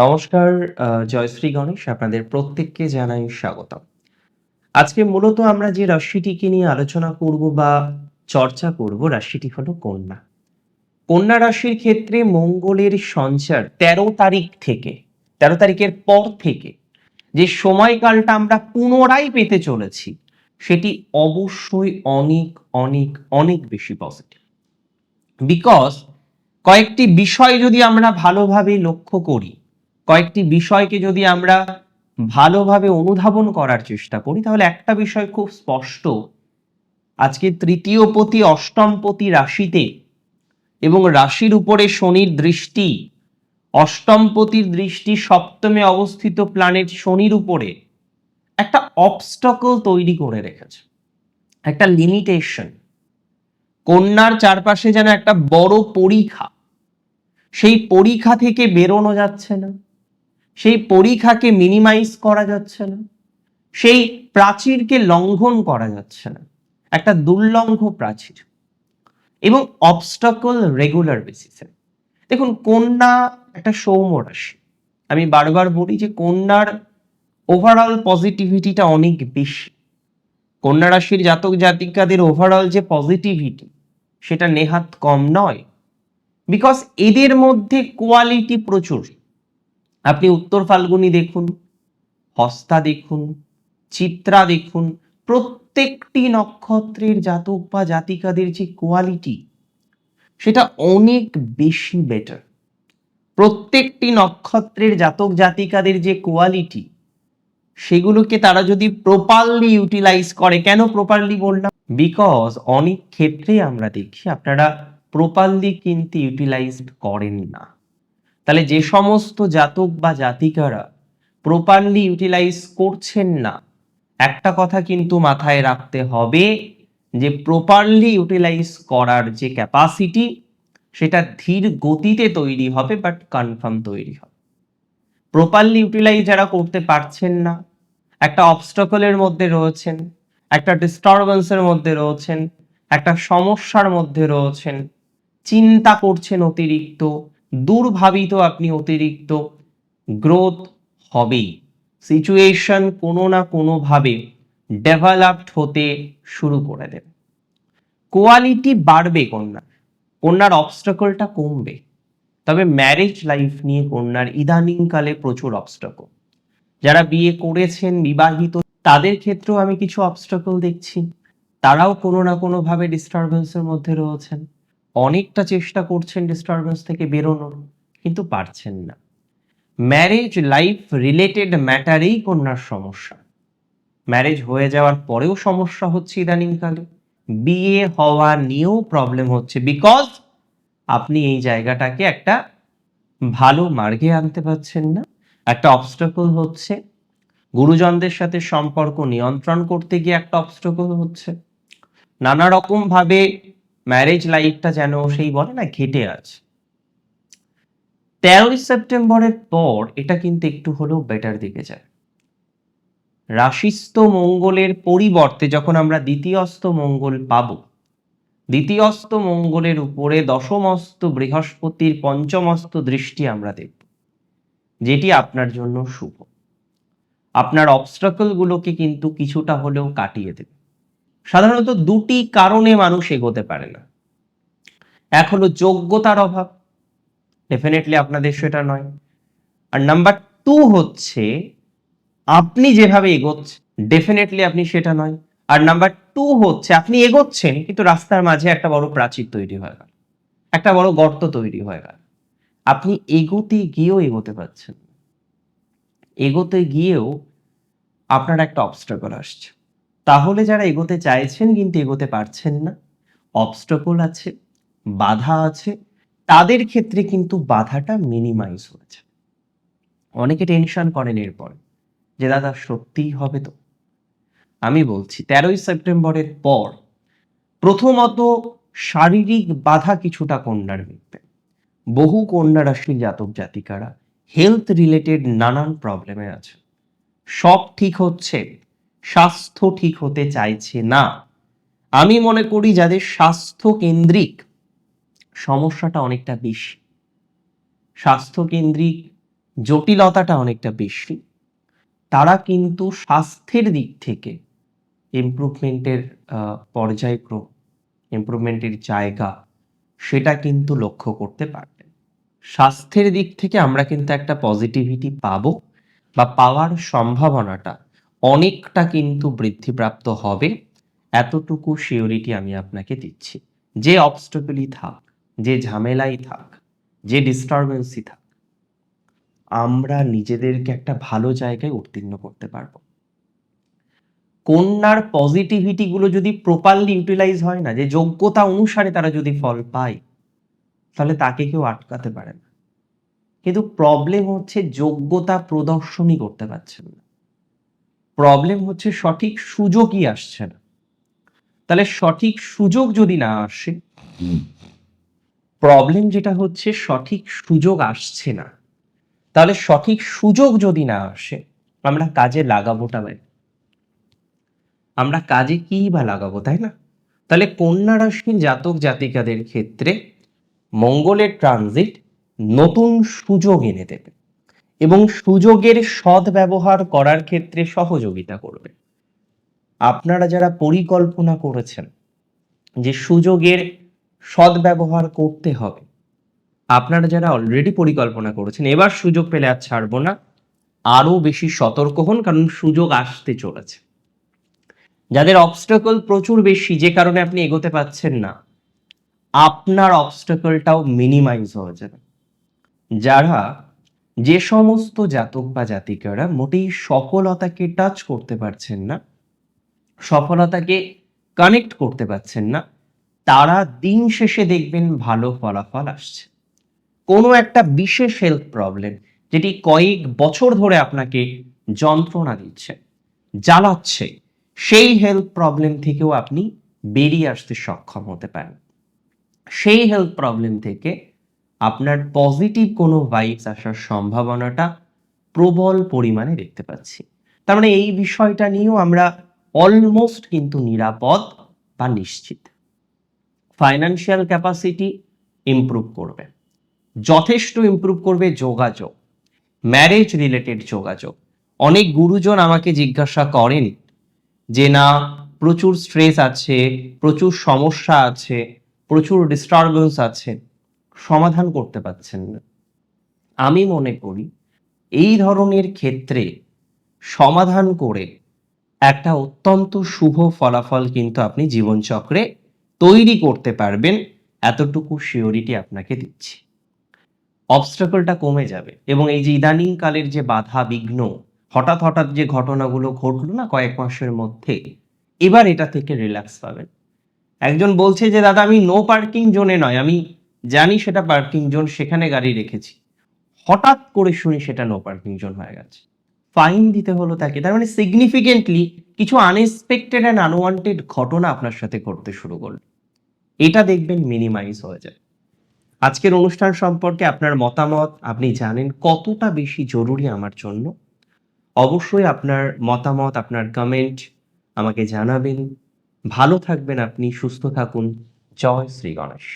নমস্কার জয়শ্রী গণেশ, আপনাদের প্রত্যেককে জানাই স্বাগতম। আজকে মূলত আমরা যে রাশিটিকে নিয়ে আলোচনা করব বা চর্চা করব রাশিটি হলো কন্যা। কন্যা রাশির ক্ষেত্রে মঙ্গলের সঞ্চার তেরো তারিখ থেকে, তেরো তারিখের পর থেকে যে সময়কালটা আমরা পুনরায় পেতে চলেছি, সেটি অবশ্যই অনেক অনেক অনেক বেশি পজিটিভ বিকজ কয়েকটি বিষয় যদি আমরা ভালোভাবে লক্ষ্য করি কয়েকটি বিষয়কে যদি আমরা ভালোভাবে অনুধাবন করার চেষ্টা করি, তাহলে একটা বিষয় খুব স্পষ্ট। আজকে তৃতীয় পতি, অষ্টম পতি রাশিতে এবং রাশির উপরে শনির দৃষ্টি, অষ্টম পতির দৃষ্টি সপ্তমে অবস্থিত প্ল্যানেট শনির উপরে একটা অবস্টকল তৈরি করে রেখেছে। একটা লিমিটেশন কন্যার চারপাশে যেন একটা বড় পরীক্ষা। সেই পরীক্ষা থেকে বেরোনো যাচ্ছে না। সেই পরীক্ষাকে মিনিমাইজ করা যাচ্ছে না, সেই প্রাচীরকে লঙ্ঘন করা যাচ্ছে না, একটা দুর্লঙ্ঘ প্রাচীর এবং অবস্টাকল রেগুলার বেসিসে দেখুন, কন্যা একটা সৌম্য রাশি। আমি বারবার বলি যে কন্যার ওভারঅল পজিটিভিটিটা অনেক বেশি। কন্যা রাশির জাতক জাতিকাদের ওভারঅল যে পজিটিভিটি সেটা নেহাত কম নয়। বিকজ এদের মধ্যে কোয়ালিটি প্রচুর। আপনি উত্তর ফাল্গুনি দেখুন, হস্তা দেখুন, চিত্রা দেখুন, প্রত্যেকটি নক্ষত্রের জাতক বা জাতিকাদের যে কোয়ালিটি সেটা অনেক বেশি বেটার প্রত্যেকটি নক্ষত্রের জাতক জাতিকাদের যে কোয়ালিটি সেগুলোকে তারা যদি প্রপারলি ইউটিলাইজ করে, কেন প্রপারলি বললাম? বিকজ অনেক ক্ষেত্রে আমরা দেখি, আপনারা প্রপারলি কিন্তু ইউটিলাইজড করেন না। তাহলে যে সমস্ত জাতক বা জাতিকারা প্রপারলি ইউটিলাইজ করছেন না, একটা কথা কিন্তু মাথায় রাখতে হবে যে প্রপারলি ইউটিলাইজ করার যে ক্যাপাসিটি সেটা ধীর গতিতে তৈরি হবে বাট কনফার্ম তৈরি হবে। প্রপারলি ইউটিলাইজ যারা করতে পারছেন না, একটা অবস্টকলের মধ্যে রয়েছেন, একটা ডিস্টারবেন্সের মধ্যে রয়েছেন, একটা সমস্যার মধ্যে রয়েছেন, চিন্তা করছেন অতিরিক্ত দুর্ভাবিত আপনি অতিরিক্ত গ্রোথ হবেই। সিচুয়েশন কোনো না কোনোভাবে ডেভেলপড হতে শুরু করে দেবে। কোয়ালিটি বাড়বে কন্যার। কন্যার অবস্টাকলটা কমবে। তবে ম্যারেজ লাইফ নিয়ে কন্যার ইদানিংকালে প্রচুর অবস্টাকল যারা বিয়ে করেছেন, বিবাহিত, তাদের ক্ষেত্রেও আমি কিছু অবস্টাকল দেখছি। তারাও কোনো না কোনোভাবে ডিস্টারবেন্সের মধ্যে রয়েছেন। অনেকটা চেষ্টা করছেন ডিস্টারবেন্স থেকে বেরোনোর, কিন্তু পারছেন না। ম্যারেজ লাইফ রিলেটেড ম্যাটারেই কন্যার সমস্যা। ম্যারেজ হয়ে যাওয়ার পরেও সমস্যা হচ্ছে ইদানিংকালে। বিয়ে হওয়া নিয়েও প্রবলেম হচ্ছে বিকজ আপনি এই জায়গাটাকে একটা ভালো মার্গে আনতে পারছেন না। একটা অবস্টাকল হচ্ছে। গুরুজনদের সাথে সম্পর্ক নিয়ন্ত্রণ করতে গিয়ে একটা অবস্টাকল হচ্ছে। নানা রকম ভাবে ম্যারেজ লাইফটা যেন সেই বলে না ঘেটে আছে। তেরোই সেপ্টেম্বরের পর এটা কিন্তু একটু হলেও বেটার দিকে যায়। রাশিস্থ মঙ্গলের পরিবর্তে যখন আমরা দ্বিতীয়স্ত মঙ্গল পাব দ্বিতীয়স্ত মঙ্গলের উপরে দশমস্ত বৃহস্পতির পঞ্চমস্ত দৃষ্টি আমরা দেখব, যেটি আপনার জন্য শুভ। আপনার অবস্ট্রাকল গুলোকে কিন্তু কিছুটা হলেও কাটিয়ে দেবে। সাধারণত দুটি কারণে মানুষ এগোতে পারে না। এক হলো যোগ্যতার অভাব ডেফিনেটলি আপনাদের সেটা নয়। আর নাম্বার টু হচ্ছে, আপনি যেভাবে এগোচ্ছেন ডেফিনেটলি আপনি সেটা নয়। আর নাম্বার টু হচ্ছে, আপনি এগোচ্ছেন, কিন্তু রাস্তার মাঝে একটা বড় প্রাচীর তৈরি হয়ে গেল। একটা বড় গর্ত তৈরি হয়ে গেল। আপনি এগোতে গিয়েও এগোতে পারছেন এগোতে গিয়েও আপনার একটা অবস্ট্রাকল আসছে। তাহলে যারা এগোতে চাইছেন কিন্তু এগোতে পারছেন না অবস্ট্রাকল আছে, বাধা আছে, তাদের ক্ষেত্রে কিন্তু বাধাটা মিনিমাইজ হয়েছে। অনেকে টেনশন করেন এরপর যে, দাদা, সত্যিই হবে তো? আমি বলছি, তেরোই সেপ্টেম্বরের পর প্রথমত শারীরিক বাধা কিছুটা কন্যার মিটবে বহু কন্যা রাশির জাতক জাতিকারা হেলথ রিলেটেড নানান প্রবলেমে আছে। সব ঠিক হচ্ছে স্বাস্থ্য ঠিক হতে চাইছে না। আমি মনে করি যাদের স্বাস্থ্য কেন্দ্রিক সমস্যাটা অনেকটা বেশি। স্বাস্থ্য কেন্দ্রিক জটিলতাটা অনেকটা বেশি। তারা কিন্তু স্বাস্থ্যের দিক থেকে ইমপ্রুভমেন্টের পর্যায়ক্রম ইমপ্রুভমেন্টের জায়গা সেটা কিন্তু লক্ষ্য করতে পারবেন স্বাস্থ্যের দিক থেকে আমরা কিন্তু একটা পজিটিভিটি পাবো বা পাওয়ার সম্ভাবনাটা অনেকটা কিন্তু বৃদ্ধিপ্রাপ্ত হবে। এতটুকু সিওরিটি আমি আপনাকে দিচ্ছি। যে অবস্টকলই থাক, যে ঝামেলাই থাক, যে ডিস্টারবেন্সই থাক, আমরা নিজেদেরকে একটা ভালো জায়গায় উত্তীর্ণ করতে পারব। কন্যার পজিটিভিটি গুলো যদি প্রপারলি ইউটিলাইজ হয় না, যে যোগ্যতা অনুসারে তারা যদি ফল পায়, তাহলে তাকে কেউ আটকাতে পারে না। কিন্তু প্রবলেম হচ্ছে যোগ্যতা প্রদর্শনই করতে পারছেন না। প্রবলেম হচ্ছে সঠিক সুযোগই আসছে না। তাহলে সঠিক সুযোগ যদি না আসে প্রবলেম যেটা হচ্ছে সঠিক সুযোগ আসছে না। তাহলে সঠিক সুযোগ যদি না আসে আমরা কাজে লাগাবোটা ভাই আমরা কাজে কি বা লাগাবো তাই না? তাহলে কন্যা রাশির জাতক জাতিকাদের ক্ষেত্রে মঙ্গলের ট্রানজিট নতুন সুযোগ এনে দেবে। এবং সুযোগের সদ্ব্যবহার করার ক্ষেত্রে সহযোগিতা করবে। আপনারা যারা পরিকল্পনা করেছেন যে সুযোগের সদ্ব্যবহার করতে হবে, আপনারা যারা অলরেডি পরিকল্পনা করেছেন, এবার সুযোগ পেলে আর ছাড়বো না। আরও বেশি সতর্ক হন, কারণ সুযোগ আসতে চলেছে। যাদের অবস্টাকল প্রচুর বেশি, যে কারণে আপনি এগোতে পাচ্ছেন না, আপনার অবস্টাকলটাও মিনিমাইজ হয়ে যাবে। যারা যে সমস্ত জাতক বা জাতিকারা মোটেই সফলতাকে টাচ করতে পারছেন না, সফলতাকে কানেক্ট করতে পারছেন না, তারা দিন শেষে দেখবেন ভালো ফলাফল আসছে। কোনো একটা বিশেষ হেলথ প্রবলেম যেটি কয়েক বছর ধরে আপনাকে যন্ত্রণা দিচ্ছে, জ্বালাচ্ছে, সেই হেলথ প্রবলেম থেকেও আপনি বেরিয়ে আসতে সক্ষম হতে পারেন। সেই হেলথ প্রবলেম থেকে আপনার পজিটিভ কোনো ভাইবস আসার সম্ভাবনাটা প্রবল পরিমাণে দেখতে পাচ্ছি। তার মানে এই বিষয়টা নিয়েও আমরা অলমোস্ট কিন্তু নিরাপদ বা নিশ্চিত। ফাইন্যান্সিয়াল ক্যাপাসিটি ইমপ্রুভ করবে। যথেষ্ট ইমপ্রুভ করবে যোগাযোগ। ম্যারেজ রিলেটেড যোগাযোগ। অনেক গুরুজন আমাকে জিজ্ঞাসা করেন যে, না, প্রচুর স্ট্রেস আছে, প্রচুর সমস্যা আছে, প্রচুর ডিস্টারবেন্স আছে। সমাধান করতে পারছেন না। আমি মনে করি এই ধরনের ক্ষেত্রে সমাধান করে একটা অত্যন্ত শুভ ফলাফল কিন্তু আপনি জীবনচক্রে তৈরি করতে পারবেন, এতটুকু শিওরিটি আপনাকে দিচ্ছি। অবস্ট্রাকলটা কমে যাবে এবং এই যে ইদানিং কালের যে বাধা বিঘ্ন, হঠাৎ হঠাৎ যে ঘটনাগুলো ঘটলো না কয়েক মাসের মধ্যে, এবার এটা থেকে রিল্যাক্স পাবেন। একজন বলছে যে, দাদা, আমি নো পার্কিং জোনে নয়, আমি জানি সেটা পার্কিং জোন, সেখানে গাড়ি রেখেছি। হঠাৎ করে শুনি সেটা নো পার্কিং জোন হয়ে গেছে। ফাইন দিতে হলো তাকে। তার মানে সিগনিফিকেন্টলি কিছু আনএক্সপেক্টেড অ্যান্ড আনওয়ান্টেড ঘটনা আপনার সাথে ঘটতে শুরু করল। এটা দেখবেন মিনিমাইজ হয়ে যায়। আজকের অনুষ্ঠান সম্পর্কে আপনার মতামত, আপনি জানেন কতটা বেশি জরুরি আমার জন্য? অবশ্যই আপনার মতামত, আপনার কমেন্ট আমাকে জানাবেন। ভালো থাকবেন আপনি, সুস্থ থাকুন। জয় শ্রী গণেশ।